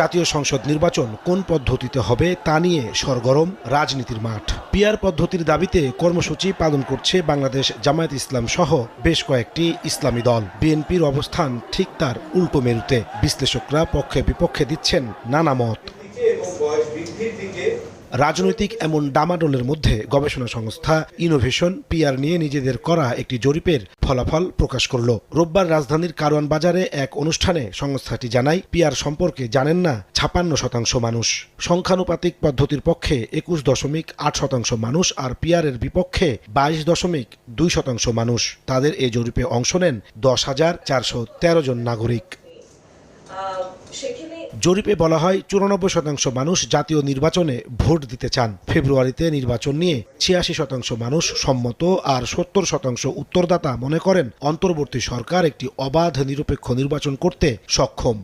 জাতীয় সংসদ নির্বাচন কোন পদ্ধতিতে হবে তা নিয়ে সরগরম রাজনীতির মাঠ। পিয়ার পদ্ধতির দাবিতে কর্মসূচি পালন করছে বাংলাদেশ জামায়াত ইসলাম সহ বেশ কয়েকটি ইসলামী দল। বিএনপির অবস্থান ঠিক তার উল্টো মেরুতে। বিশ্লেষকরা পক্ষে বিপক্ষে দিচ্ছেন নানা মত। দিকে রাজনৈতিক এমন ডামাডোলের মধ্যে গবেষণা সংস্থা ইনোভেশন পিআর নিয়ে নিজেদের করা একটি জরিপের ফলাফল প্রকাশ করল। রোববার রাজধানীর কারওয়ান বাজারে এক অনুষ্ঠানে সংস্থাটি জানায় পিআর সম্পর্কে জানেন না ছাপান্ন শতাংশ মানুষ। সংখ্যানুপাতিক পদ্ধতির পক্ষে একুশ দশমিক আট শতাংশ মানুষ আর পিআরের বিপক্ষে বাইশ দশমিক দুই শতাংশ মানুষ। তাদের এই জরিপে অংশ নেন দশ হাজার চারশো তেরো জন নাগরিক। জরিপে বলা হয় চুরানব্বই শতাংশ মানুষ জাতীয় নির্বাচনে ভোট দিতে চান। ফেব্রুয়ারিতে নির্বাচন নিয়ে ছিয়াশি শতাংশ মানুষ সম্মত আর সত্তর শতাংশ উত্তরদাতা মনে করেন, অন্তর্বর্তী সরকার একটি অবাধ নিরপেক্ষ নির্বাচন করতে সক্ষম।